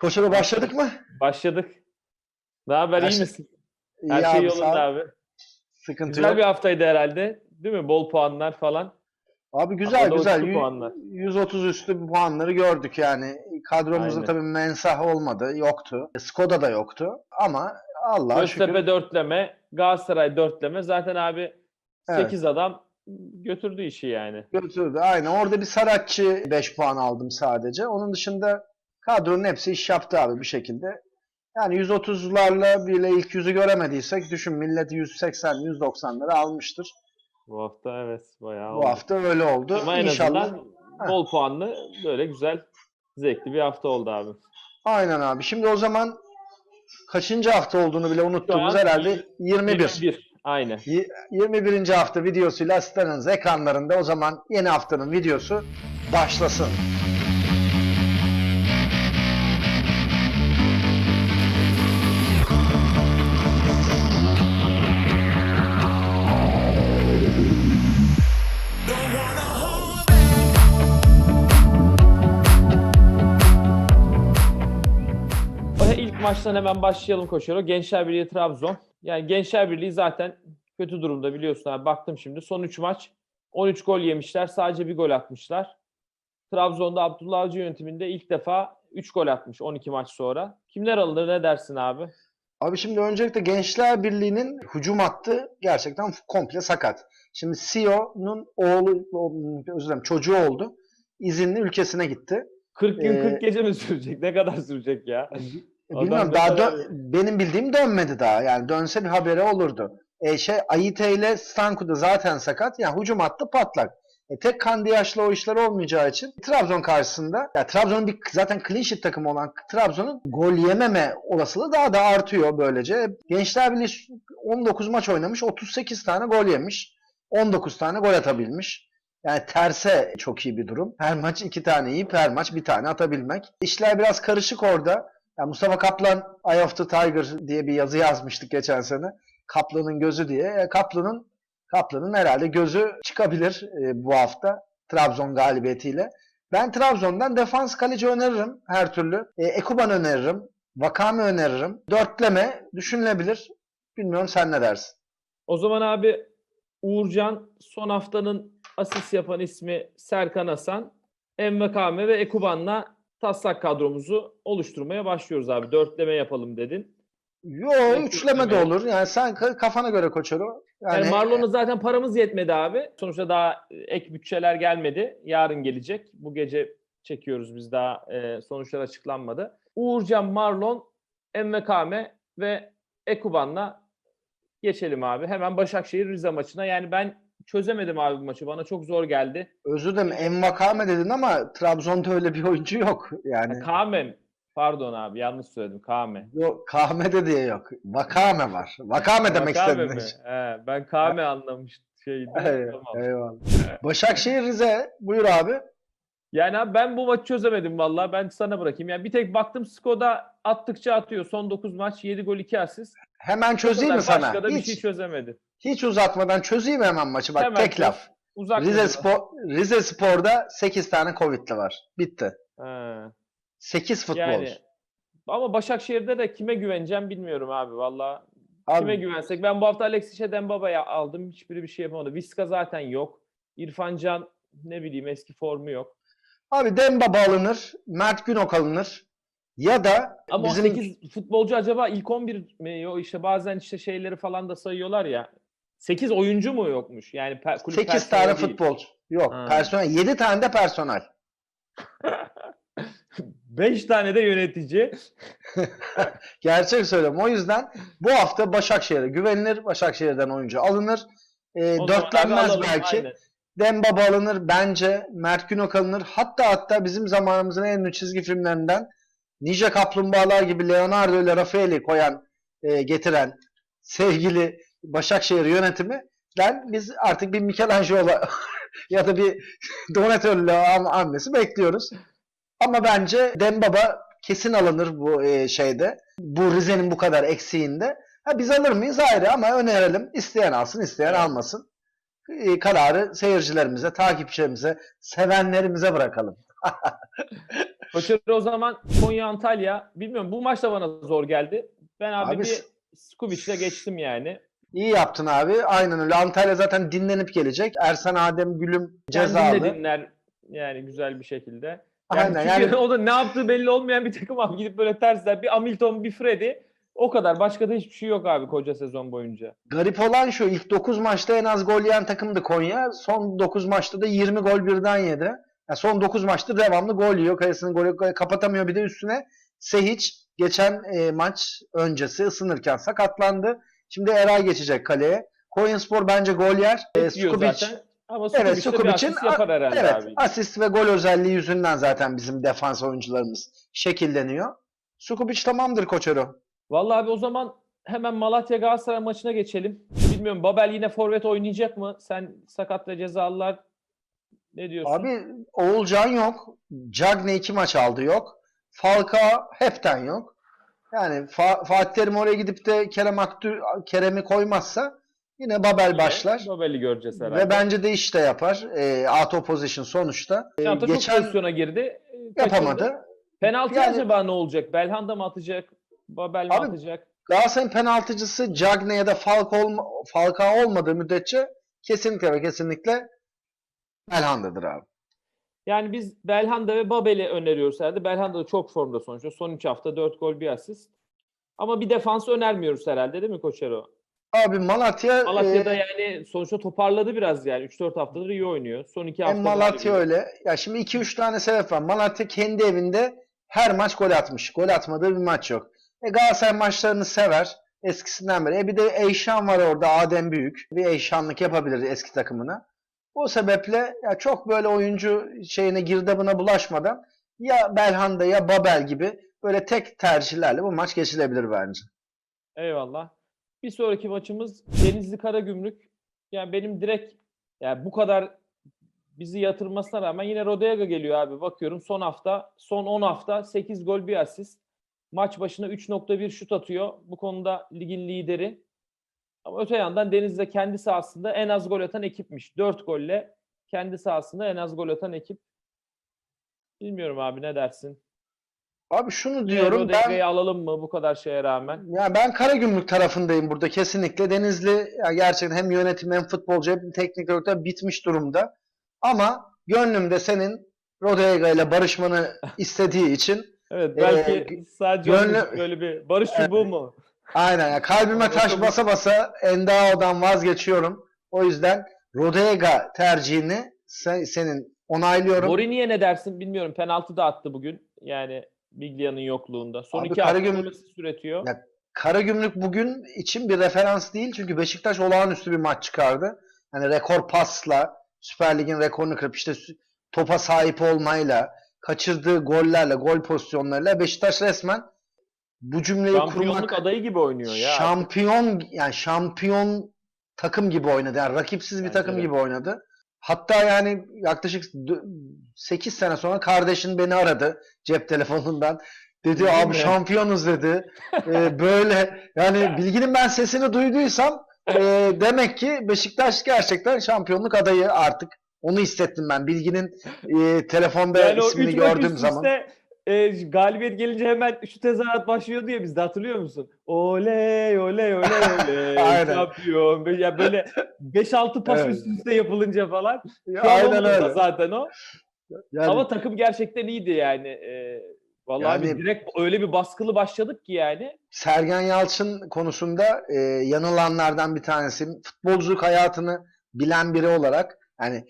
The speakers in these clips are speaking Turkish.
Koşara başladık mı? Başladık. Ne haber iyi Baş- misin? İyi Her şey abi, yolunda sağ ol. abi. Sıkıntı Güzel yok. bir haftaydı herhalde. Değil mi? Bol puanlar falan. Abi güzel Havada güzel. uçtu Yü- puanlar. 130 üstü puanları gördük yani. Kadromuzda Aynen. tabii mensah olmadı, yoktu. Skoda da yoktu. Ama Allah'a şükür. Göztepe dörtleme, Galatasaray dörtleme. Zaten abi Evet. 8 adam götürdü işi yani. Götürdü. Aynen. Orada bir Saratçı 5 puan aldım sadece. Onun dışında kadronun hepsi iş yaptı abi bir şekilde. Yani 130'larla bile ilk yüzü göremediysek düşün millet 180 190'ları almıştır. Bu hafta evet bayağı Bu oldu. hafta öyle oldu. Ama en İnşallah. azından bol puanlı böyle güzel zevkli bir hafta oldu abi. Aynen abi. Şimdi o zaman kaçıncı hafta olduğunu bile unuttuğumuz an herhalde 21. 21. Aynen. Y- 21. hafta videosuyla asistanınız ekranlarında o zaman yeni haftanın videosu başlasın. Maçtan hemen başlayalım koşuyor. Gençler Birliği Trabzon. Yani Gençler Birliği zaten kötü durumda biliyorsun abi. Baktım şimdi son 3 maç 13 gol yemişler. Sadece bir gol atmışlar. Trabzon'da Abdullah Avcı yönetiminde ilk defa 3 gol atmış 12 maç sonra. Kimler alınır ne dersin abi? Abi şimdi öncelikle Gençler Birliği'nin hücum hattı gerçekten komple sakat. Şimdi CEO'nun oğlu, özür dilerim çocuğu oldu. İzinli ülkesine gitti. 40 gün Ee, 40 gece mi sürecek? Ne kadar sürecek ya? Adam Bilmiyorum daha dö- benim bildiğim dönmedi daha. Yani dönse bir haberi olurdu. E şey Ayite ile Stanku da zaten sakat. Yani hücum hattı patlak. E tek Kandiyaş'la o işler olmayacağı için Trabzon karşısında ya Trabzon'un bir zaten clean sheet takımı olan Trabzon'un gol yememe olasılığı daha da artıyor böylece. Gençler Birliği 19 maç oynamış, 38 tane gol yemiş. 19 tane gol atabilmiş. Yani terse çok iyi bir durum. Her maç iki tane yiyip her maç bir tane atabilmek. İşler biraz karışık orada. Ya Mustafa Kaplan Eye of the Tiger diye bir yazı yazmıştık geçen sene. Kaplan'ın gözü diye. E, Kaplan'ın Kaplan'ın herhalde gözü çıkabilir e, bu hafta Trabzon galibiyetiyle. Ben Trabzon'dan defans kaleci öneririm her türlü. E, Ekuban öneririm. Vakame öneririm. Dörtleme düşünülebilir. Bilmiyorum sen ne dersin? O zaman abi Uğurcan son haftanın asist yapan ismi Serkan Hasan. Envekame ve Ekuban'la taslak kadromuzu oluşturmaya başlıyoruz abi. Dörtleme yapalım dedin. Yo Evet, üçleme de olur. Yani sen ka- kafana göre koçero. Yani, Yani, Marlon'a zaten paramız yetmedi abi. Sonuçta daha ek bütçeler gelmedi. Yarın gelecek. Bu gece çekiyoruz biz daha e, sonuçlar açıklanmadı. Uğurcan, Marlon, Envekame ve Ekuban'la geçelim abi. Hemen Başakşehir Rize maçına. Yani ben çözemedim abi bu maçı. Bana çok zor geldi. özür dilerim Envakame dedin ama Trabzon'da öyle bir oyuncu yok. Yani Kame. Pardon abi yanlış söyledim. Kame. yok Kame'de diye yok. Vakame var. Vakame demek Vakame istedim. He, ben Kame anlamıştım. Şeydi. Eyvallah, Tamam. eyvallah. Başakşehir Rize buyur abi. Yani abi ben bu maçı çözemedim vallahi. Ben sana bırakayım. Yani bir tek baktım Skoda attıkça atıyor. Son 9 maç 7 gol 2 asist. Hemen çözeyim mi sana? Başka da bir Hiç, şey çözemedi. Hiç uzatmadan çözeyim hemen maçı. Bak Hemen tek laf. Uzak Rize. Spor, Rize Spor'da 8 tane Covid'li var. Bitti. He. 8 futbolcu. Yani ama Başakşehir'de de kime güveneceğim bilmiyorum abi vallahi. Abi, Kime güvensek? Ben bu hafta Alexis Dembaba'ya aldım. Hiçbiri bir şey yapamadı. Viska zaten yok. İrfan Can ne bileyim eski formu yok. abi Dembaba alınır. Mert Günok alınır. Ya da Ama bizim o 8 futbolcu acaba ilk 11 mi? İşte bazen işte şeyleri falan da sayıyorlar ya. 8 oyuncu mu yokmuş? Yani per, kulüp 8 personeli tane değil. futbolcu. Yok. Ha. Personel. 7 tane de personel. 5 tane de yönetici. Gerçek söylüyorum. O yüzden bu hafta Başakşehir'e güvenilir. Başakşehir'den oyuncu alınır. O zaman dörtlenmez alalım, belki. aynen. Dembaba alınır bence. Mert Günok alınır. Hatta hatta bizim zamanımızın en ünlü çizgi filmlerinden Ninja Kaplumbağalar gibi Leonardo ile Rafael'i koyan, e, getiren sevgili Başakşehir yönetiminden biz artık bir Michelangelo ya da bir Donatello hamlesi bekliyoruz. Ama bence Dembaba kesin alınır bu e, şeyde. Bu Rize'nin bu kadar eksiğinde. Ha, biz alır mıyız ayrı ama önerelim. İsteyen alsın, isteyen almasın. E, kararı seyircilerimize, takipçilerimize, sevenlerimize bırakalım. Koçeri o zaman Konya Antalya. Bilmiyorum bu maç da bana zor geldi. Ben abi, Abi bir Skubic'le geçtim yani. İyi yaptın abi. Aynen öyle. Antalya zaten dinlenip gelecek. Ersan Adem Gülüm cezalı. Kendini de dinler yani güzel bir şekilde. Yani Aynen yani o da ne yaptığı belli olmayan bir takım abi. Gidip böyle tersler. Bir Hamilton, bir Freddy. O kadar. Başka da hiçbir şey yok abi koca sezon boyunca. garip olan şu ilk 9 maçta en az gol yiyen takımdı Konya. Son 9 maçta da 20 gol birden yedi. Yani son 9 maçta devamlı gol yiyor. Kayasının golü kapatamıyor bir de üstüne Sehiç geçen e, maç öncesi ısınırken sakatlandı. Şimdi Eray geçecek kaleye. Konyaspor bence gol yer. E, Skubic-. Ama Evet, asist yapar herhalde Evet, abi. asist ve gol özelliği yüzünden zaten bizim defans oyuncularımız şekilleniyor. Sukubic tamamdır Koçero. Vallahi abi o zaman hemen Malatya Galatasaray maçına geçelim. Bilmiyorum Babel yine forvet oynayacak mı? Sen sakat ve cezalılar ne diyorsun? Abi Oğulcan yok. Cagne iki maç aldı yok. Falcao hepten yok. Yani Fa- Fatih Terim oraya gidip de Kerem Aktü Kerem'i koymazsa yine Babel Yine başlar. Babel'i göreceğiz herhalde. Ve bence de iş de yapar. E, auto position sonuçta. E, çok geçen pozisyona girdi. e, kaçırdı. yapamadı. Penaltı Yani- acaba ne olacak? Belhanda mı atacak? Babel mi Abi- atacak? Galatasaray'ın penaltıcısı Cagne ya da Falcao, olma, Falcao olmadığı müddetçe kesinlikle ve kesinlikle Belhanda'dır abi. Yani biz Belhanda ve Babel'i öneriyoruz herhalde. Belhanda da çok formda sonuçta. Son 3 hafta 4 gol bir asist. Ama bir defans önermiyoruz herhalde değil mi Koçero? Abi Malatya, Malatya'da e, yani sonuçta toparladı biraz yani. 3-4 haftadır iyi oynuyor. Son 2 e, hafta Malatya öyle. Ya şimdi 2-3 tane sebep var. Malatya kendi evinde her maç gol atmış. Gol atmadığı bir maç yok. E, Galatasaray maçlarını sever. Eskisinden beri. E, bir de Eyşan var orada. Adem Büyük. Bir Eyşanlık yapabilir eski takımına. O sebeple ya çok böyle oyuncu şeyine girdabına bulaşmadan ya Belhanda ya Babel gibi böyle tek tercihlerle bu maç geçilebilir bence. Eyvallah. Bir sonraki maçımız Denizli Karagümrük. Yani benim direkt yani bu kadar bizi yatırmasına rağmen yine Rodega geliyor abi. Bakıyorum son hafta, son 10 hafta 8 gol bir asist. Maç başına 3.1 şut atıyor. Bu konuda ligin lideri. Ama öte yandan Denizli kendi sahasında en az gol atan ekipmiş. 4 golle kendi sahasında en az gol atan ekip. Bilmiyorum abi ne dersin? Abi şunu diyorum ben Rodega'yı alalım mı bu kadar şeye rağmen? Ya ben Karagümrük tarafındayım burada kesinlikle. Denizli ya gerçekten hem yönetim hem futbolcu hem teknik direktör bitmiş durumda. Ama gönlümde senin Rodega ile barışmanı istediği için Evet belki sadece gönlü- böyle bir barış çubuğu mu? aynen ya kalbime taş basa basa Endao'dan vazgeçiyorum. O yüzden Rodega tercihini sen- senin onaylıyorum. Mourinho'ya ne dersin bilmiyorum. Penaltı da attı bugün. Yani Biglia'nın yokluğunda. Son Abi iki hafta Karagümrük- gol asist üretiyor. Ya- Karagümrük bugün için bir referans değil. Çünkü Beşiktaş olağanüstü bir maç çıkardı. Hani rekor pasla Süper Lig'in rekorunu kırıp işte topa sahip olmayla kaçırdığı gollerle, gol pozisyonlarıyla Beşiktaş resmen bu cümleyi Şampiyonluk kurmak adayı gibi oynuyor ya. şampiyon yani şampiyon takım gibi oynadı. Yani rakipsiz bir Bence takım de. gibi oynadı. Hatta yani yaklaşık 8 sene sonra kardeşin beni aradı cep telefonundan. Dedi Değil abi mi? şampiyonuz dedi. Ee, böyle yani bilginin ben sesini duyduysam e, demek ki Beşiktaş gerçekten şampiyonluk adayı artık. Onu hissettim ben. Bilginin e, telefonda yani ismini gördüğüm zaman. üste, e, galibiyet gelince hemen şu tezahürat başlıyor diye bizde hatırlıyor musun? Oley oley oley oley Aynen. şampiyon. Ya böyle 5-6 pas Evet. üst üste yapılınca falan. Ya, Şu Aynen öyle. zaten o. Yani, Ama takım gerçekten iyiydi yani. Ee, vallahi Yani- direkt öyle bir baskılı başladık ki yani. Sergen Yalçın konusunda e, yanılanlardan bir tanesi. Futbolculuk hayatını bilen biri olarak yani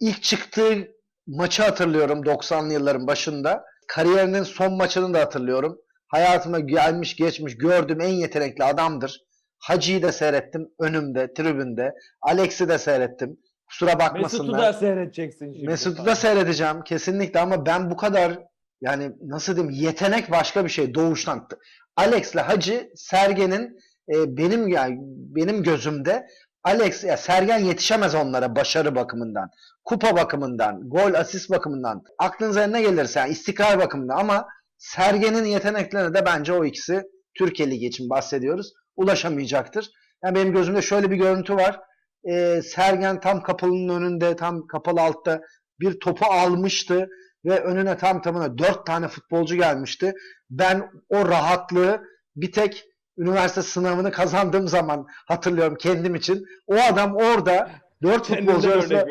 ilk çıktığı maçı hatırlıyorum 90'lı yılların başında. Kariyerinin son maçını da hatırlıyorum. Hayatıma gelmiş geçmiş gördüğüm en yetenekli adamdır. Hacı'yı da seyrettim önümde, tribünde. Alex'i de seyrettim. Kusura bakmasınlar. Mesut'u da seyredeceksin şimdi. Mesut'u da seyredeceğim kesinlikle ama ben bu kadar yani nasıl diyeyim yetenek başka bir şey doğuştan. Alex'le Hacı Sergen'in e, benim yani benim gözümde Alex ya Sergen yetişemez onlara başarı bakımından, kupa bakımından, gol asist bakımından. Aklınıza ne gelirse yani istikrar bakımından ama Sergen'in yeteneklerine de bence o ikisi Türkiye Ligi için bahsediyoruz. Ulaşamayacaktır. Yani benim gözümde şöyle bir görüntü var. Ee, Sergen tam kapının önünde, tam kapalı altta bir topu almıştı. ve önüne tam tamına dört tane futbolcu gelmişti. Ben o rahatlığı bir tek üniversite sınavını kazandığım zaman hatırlıyorum kendim için. O adam orada dört futbolcu arasında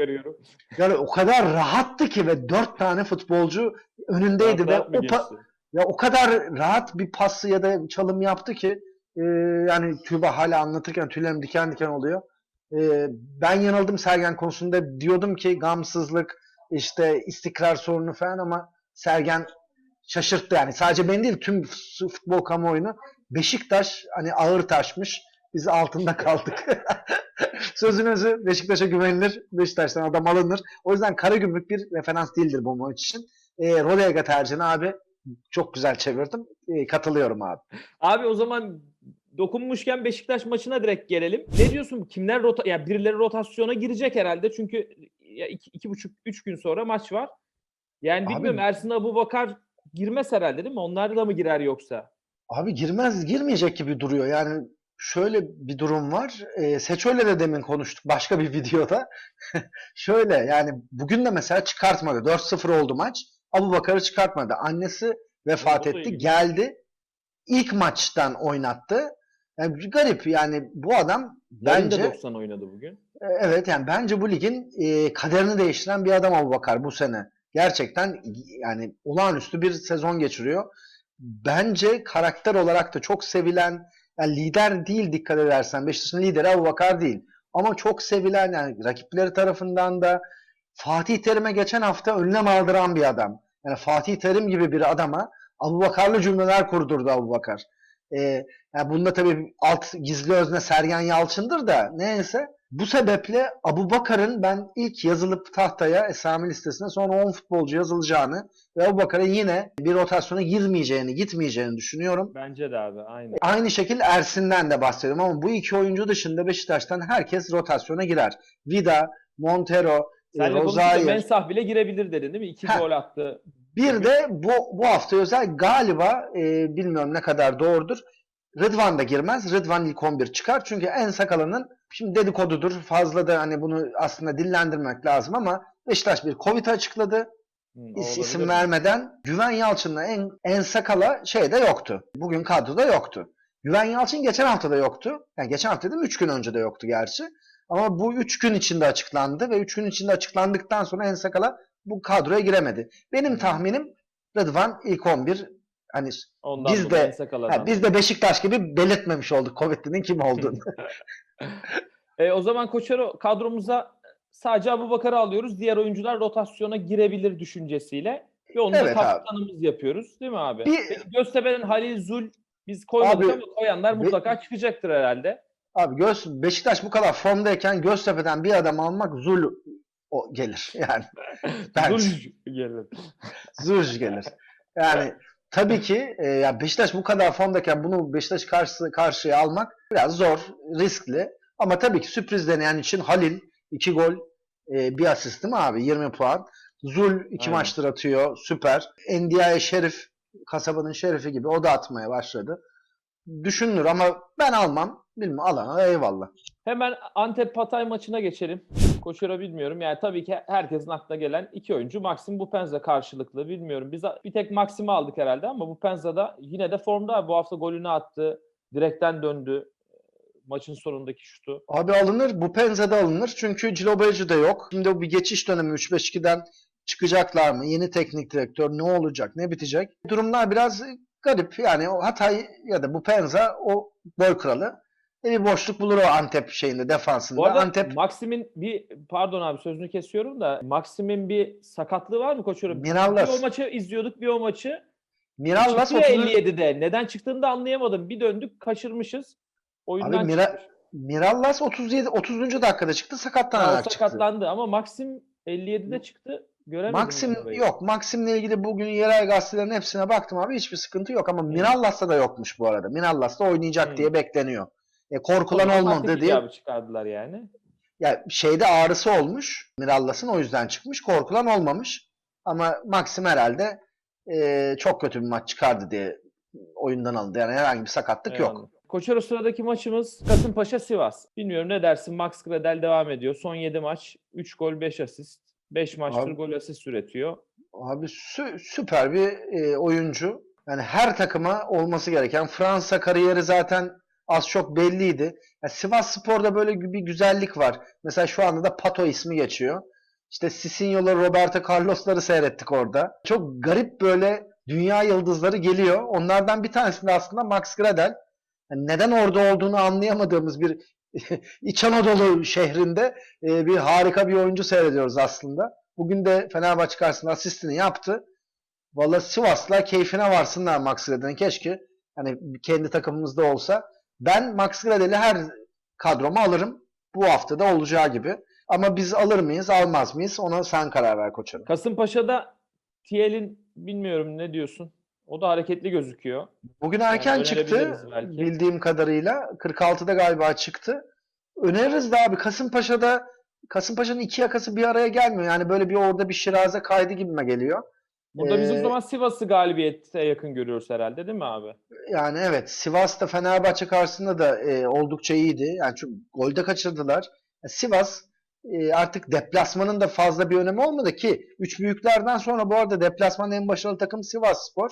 yani o kadar rahattı ki ve dört tane futbolcu önündeydi ve Rahat o, ya o kadar rahat bir pası ya da çalım yaptı ki e, yani Tuğba hala anlatırken tüylerim diken diken oluyor. E, ben yanıldım Sergen konusunda diyordum ki gamsızlık işte istikrar sorunu falan ama Sergen şaşırttı yani sadece beni değil tüm futbol kamuoyunu Beşiktaş hani ağır taşmış biz altında kaldık. Sözünüzü Beşiktaş'a güvenilir. Beşiktaş'tan adam alınır. O yüzden Karagümrük bir referans değildir bu maç için. E, Rodega tercihini abi çok güzel çevirdim. E, katılıyorum abi. Abi o zaman dokunmuşken Beşiktaş maçına direkt gelelim. Ne diyorsun? Kimler rota ya birileri rotasyona girecek herhalde çünkü ya iki, iki buçuk üç gün sonra maç var. Yani Abi- bilmiyorum Ersin Abu Bakar girmez herhalde değil mi? Onlar da mı girer yoksa? Abi girmez, girmeyecek gibi duruyor. Yani şöyle bir durum var. E, Seço'yla de demin konuştuk başka bir videoda. şöyle yani bugün de mesela çıkartmadı. 4-0 oldu maç. Abu Bakar'ı çıkartmadı. Annesi vefat O etti. Geldi. İlk maçtan oynattı. Yani garip yani bu adam Bence bence 90 oynadı bugün. E, Evet yani bence bu ligin e, kaderini değiştiren bir adam Abu Bakar bu sene. Gerçekten yani olağanüstü bir sezon geçiriyor. Bence karakter olarak da çok sevilen yani lider değil dikkat edersen Beşiktaş'ın lideri Abu Bakar değil. Ama çok sevilen yani rakipleri tarafından da Fatih Terim'e geçen hafta önlem aldıran bir adam. Yani Fatih Terim gibi bir adama Abu Bakar'lı cümleler kurdurdu Abu Bakar. E, yani bunda tabii alt gizli özne Sergen Yalçın'dır da neyse. Bu sebeple Abu Bakar'ın ben ilk yazılıp tahtaya esami listesine sonra 10 futbolcu yazılacağını ve Abu Bakar'ın yine bir rotasyona girmeyeceğini, gitmeyeceğini düşünüyorum. Bence de abi aynı. Aynı şekilde Ersin'den de bahsediyorum ama bu iki oyuncu dışında Beşiktaş'tan herkes rotasyona girer. Vida, Montero, e, Sen Rozaire. Mensah bile girebilir dedin değil mi? İki Heh. gol attı. Bir de bu, bu hafta özel galiba e, bilmiyorum ne kadar doğrudur. Rıdvan da girmez. Rıdvan ilk 11 çıkar. Çünkü en sakalının şimdi dedikodudur. Fazla da hani bunu aslında dillendirmek lazım ama Beşiktaş bir Covid açıkladı. Hı, İs- isim vermeden Güven Yalçın'la en, en sakala şeyde yoktu. Bugün kadroda yoktu. Güven Yalçın geçen hafta da yoktu. Yani geçen hafta dedim 3 gün önce de yoktu gerçi. Ama bu 3 gün içinde açıklandı ve 3 gün içinde açıklandıktan sonra en sakala bu kadroya giremedi. Benim tahminim Rıdvan ilk 11 hani Ondan Biz de- ha, biz de Beşiktaş gibi belirtmemiş olduk Covid'linin kim olduğunu. E, o zaman Koçero kadromuza sadece Abu Bakar'ı alıyoruz. Diğer oyuncular rotasyona girebilir düşüncesiyle. Ve onu Evet da abi. kaptanımız yapıyoruz. Değil mi abi? Bir- Peki Göztepe'nin Halil Zul biz koymadık Abi, ama koyanlar Be- mutlaka çıkacaktır herhalde. Abi Göz, Beşiktaş bu kadar formdayken Göztepe'den bir adam almak zul o gelir. Yani. Zul gelir. Zuj gelir. Yani tabii ki e, ya Beşiktaş bu kadar formdayken bunu Beşiktaş karşı, karşıya almak biraz zor, riskli. Ama tabii ki sürpriz deneyen için Halil 2 gol, e, bir asist değil mi abi? 20 puan. Zul 2 Aynen. maçtır atıyor. Süper. Ndiaye Şerif, kasabanın şerifi gibi o da atmaya başladı. Düşünülür ama ben almam. Bilmem alana eyvallah. Hemen Antep Patay maçına geçelim. Koçero bilmiyorum. Yani tabii ki herkesin aklına gelen iki oyuncu Maxim Bupenza karşılıklı. Bilmiyorum. Biz bir tek Maxim'i aldık herhalde ama Bupenza da yine de formda. Bu hafta golünü attı. Direkten döndü. Maçın sonundaki şutu. Abi alınır. Bu Penze'de alınır. Çünkü Cilobaycı da yok. Şimdi o bir geçiş dönemi 3-5-2'den çıkacaklar mı? Yeni teknik direktör ne olacak? Ne bitecek? Durumlar biraz garip. Yani o Hatay ya da bu Penza o gol kralı. E bir boşluk bulur o Antep şeyinde defansında. Bu arada Antep Maxim'in bir pardon abi sözünü kesiyorum da Maxim'in bir sakatlığı var mı? Bir Mirallas. o maçı izliyorduk bir o maçı. Mirallas Çıktı ya 30 57'de. Neden çıktığını da anlayamadım. Bir döndük kaçırmışız. Oyundan Abi Mira- çıkmış. Mirallas 37 30. dakikada çıktı. Ha, Sakatlanarak çıktı. sakatlandı ama Maxim 57'de çıktı. Göremedim. Maxim yok. Maxim'le ilgili bugün yerel gazetelerin hepsine baktım abi. Hiçbir sıkıntı yok ama Mirallas'ta da yokmuş bu arada. Mirallas'ta oynayacak Hmm. diye bekleniyor. E, korkulan olmadı diye. icabı çıkardılar yani. Ya şeyde ağrısı olmuş. Mirallas'ın o yüzden çıkmış. Korkulan olmamış. Ama Maxim herhalde e, çok kötü bir maç çıkardı diye oyundan alındı. Yani herhangi bir sakatlık yok. Eyvallah. Koçero sıradaki maçımız Kasımpaşa Sivas. Bilmiyorum ne dersin Max Gradel devam ediyor. Son 7 maç 3 gol 5 asist. 5 maçtır Abi- gol asist üretiyor. Abi sü- süper bir e, oyuncu. Yani her takıma olması gereken Fransa kariyeri zaten az çok belliydi. Ya Sivas Spor'da böyle bir güzellik var. Mesela şu anda da Pato ismi geçiyor. İşte Sisinho'ları, Roberto Carlos'ları seyrettik orada. Çok garip böyle dünya yıldızları geliyor. Onlardan bir tanesi de aslında Max Gradel. Yani neden orada olduğunu anlayamadığımız bir İç Anadolu şehrinde e, bir harika bir oyuncu seyrediyoruz aslında. Bugün de Fenerbahçe karşısında asistini yaptı. Valla Sivas'la keyfine varsınlar Max Gradel'in. Keşke hani kendi takımımızda olsa. Ben Max Gradel'i her kadroma alırım. Bu hafta da olacağı gibi. Ama biz alır mıyız, almaz mıyız? Ona sen karar ver koçum. Kasımpaşa'da Tiel'in bilmiyorum ne diyorsun? O da hareketli gözüküyor. Bugün erken Yani çıktı belki. bildiğim kadarıyla. 46'da galiba çıktı. Öneririz de abi Kasımpaşa'da Kasımpaşa'nın iki yakası bir araya gelmiyor. Yani böyle bir orada bir şiraze kaydı gibime geliyor. Burada biz o Ee, zaman Sivas'ı galibiyete yakın görüyoruz herhalde değil mi abi? Yani evet Sivas'ta Fenerbahçe karşısında da e, oldukça iyiydi. Yani çünkü golde kaçırdılar. Yani Sivas e, artık deplasmanın da fazla bir önemi olmadı ki üç büyüklerden sonra bu arada deplasmanın en başarılı takım Sivas Spor.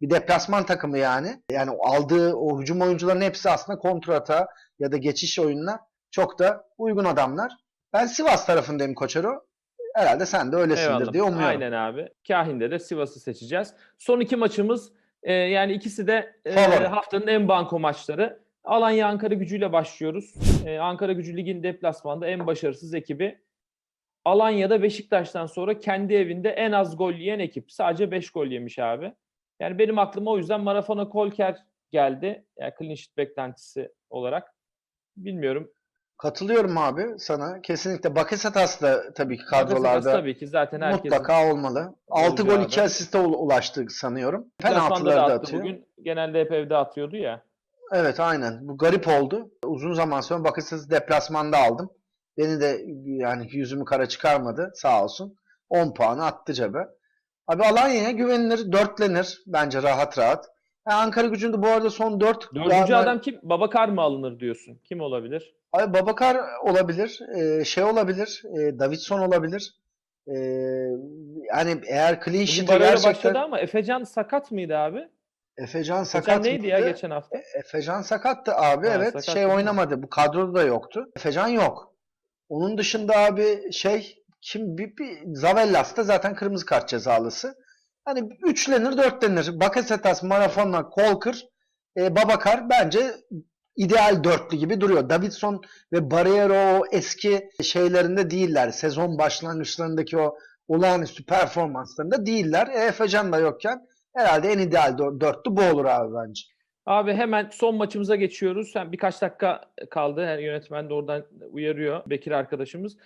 Bir deplasman takımı yani. Yani aldığı o hücum oyuncuların hepsi aslında kontrata ya da geçiş oyununa çok da uygun adamlar. Ben Sivas tarafındayım Koçero. Herhalde sen de öylesindir Eyvallah. diye umuyorum. Aynen abi. Kahin'de de Sivas'ı seçeceğiz. Son iki maçımız e, yani ikisi de e, Favori. haftanın en banko maçları. Alanya Ankara gücüyle başlıyoruz. E, Ankara gücü ligin deplasmanda en başarısız ekibi. Alanya'da Beşiktaş'tan sonra kendi evinde en az gol yiyen ekip. Sadece 5 gol yemiş abi. Yani benim aklıma o yüzden Marafona Kolker geldi. Yani clean sheet beklentisi olarak. Bilmiyorum. Katılıyorum abi sana. Kesinlikle Bakasetas da tabii ki kadrolarda tabii ki zaten herkesin mutlaka olmalı. 6 gol olacağı 2 da. asiste ul- ulaştı sanıyorum. Penaltıları da attı atıyor. bugün. Genelde hep evde atıyordu ya. Evet aynen. Bu garip oldu. Uzun zaman sonra Bakasetas'ı deplasmanda aldım. Beni de yani yüzümü kara çıkarmadı sağ olsun. 10 puanı attı cebe. Abi Alanya'ya güvenilir, dörtlenir bence rahat rahat. Ha, Ankara gücünde bu arada son 4 Dördüncü adam kim? Babakar mı alınır diyorsun? Kim olabilir? Abi Babakar olabilir, e, şey olabilir, e, Davidson olabilir. E, yani eğer clean sheet'e gerçekten başladı ama Efecan sakat mıydı abi? Efecan sakat Geçen neydi ya mıydı? geçen hafta? Efecan sakattı abi Ha, evet. sakat şey mi? oynamadı. Bu kadroda da yoktu. Efecan yok. Onun dışında abi şey kim bir, bir Zavellas da zaten kırmızı kart cezalısı. Hani üçlenir dörtlenir. Bakasetas, Marafona, Kolkır, e, Babakar bence ideal dörtlü gibi duruyor. Davidson ve Barreiro o eski şeylerinde değiller. Sezon başlangıçlarındaki o olağanüstü performanslarında değiller. E, Efecan da yokken herhalde en ideal dör- dörtlü bu olur abi bence. Abi hemen son maçımıza geçiyoruz. Hem birkaç dakika kaldı. Her yönetmen de oradan uyarıyor Bekir arkadaşımız.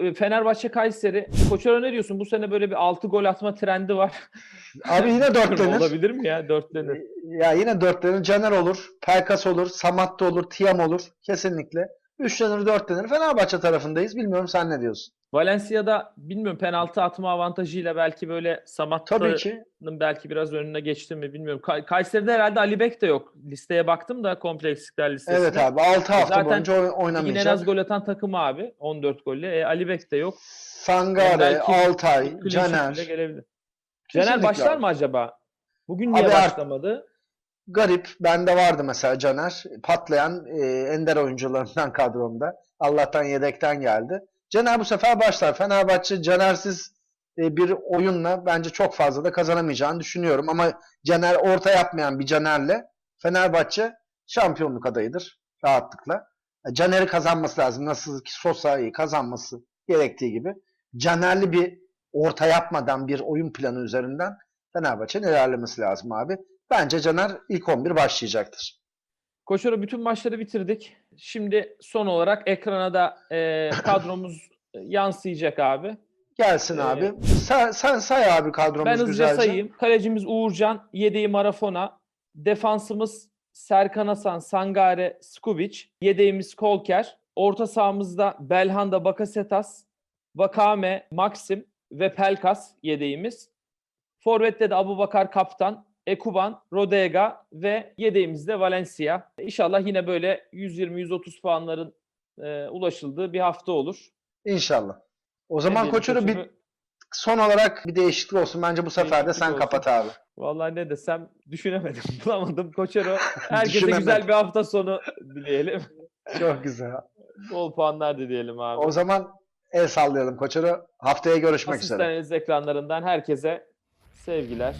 E, Fenerbahçe Kayseri. Koçero ne diyorsun? Bu sene böyle bir 6 gol atma trendi var. Abi yine dörtlenir. Olabilir mi ya? Dörtlenir. Ya yine dörtlenir. Caner olur, Pelkas olur, Samat da olur, Tiam olur. Kesinlikle. Üçlenir, dörtlenir. Fenerbahçe tarafındayız. Bilmiyorum sen ne diyorsun? Valencia'da bilmiyorum penaltı atma avantajıyla belki böyle Samatta'nın belki biraz önüne geçti mi bilmiyorum. Kay- Kayseri'de herhalde Ali Bek de yok. Listeye baktım da komple eksikler listesine. Evet abi. 6 hafta Zaten boyunca oy- Ligin en oynamayacak. az gol atan takım abi. 14 golle. E, Ali Bek de yok. Sangare, Belki Altay, Clean sheet Caner. Caner başlar abi. mı acaba? Bugün niye Abi başlamadı? Garip. Bende vardı mesela Caner. Patlayan e, ender oyuncularından kadromda. Allah'tan yedekten geldi. Caner bu sefer başlar. Fenerbahçe Caner'siz e, bir oyunla bence çok fazla da kazanamayacağını düşünüyorum. Ama Caner orta yapmayan bir Caner'le Fenerbahçe şampiyonluk adayıdır. Rahatlıkla. E, Caner'i kazanması lazım. Nasıl ki Sosa'yı kazanması gerektiği gibi. Caner'li bir orta yapmadan bir oyun planı üzerinden Fenerbahçe'nin ilerlemesi lazım abi. Bence Caner ilk 11 başlayacaktır. Koşarı bütün maçları bitirdik. Şimdi son olarak ekrana da e, kadromuz yansıyacak abi. Gelsin Ee, abi. Sen, sen say abi kadromuz Ben hızlıca güzelce. sayayım. Kalecimiz Uğurcan, yedeği Marafona. Defansımız Serkan Hasan, Sangare, Skubic. Yedeğimiz Kolker. Orta sahamızda Belhanda, Bakasetas, Vakame, Maxim ve Pelkas yedeğimiz. Forvet'te de Abubakar Kaptan, Ekuban, Rodega ve yedeğimizde Valencia. İnşallah yine böyle 120-130 puanların e, ulaşıldığı bir hafta olur. İnşallah. O zaman Koçer'ı bir son olarak bir değişiklik olsun. Bence bu sefer de sen olsun. kapat abi. Vallahi ne desem düşünemedim. Bulamadım. Koçero herkese güzel bir hafta sonu dileyelim. Çok güzel. Bol puanlar dileyelim abi. O zaman el sallayalım Koçero. Haftaya görüşmek üzere. Asistan ekranlarından herkese sevgiler.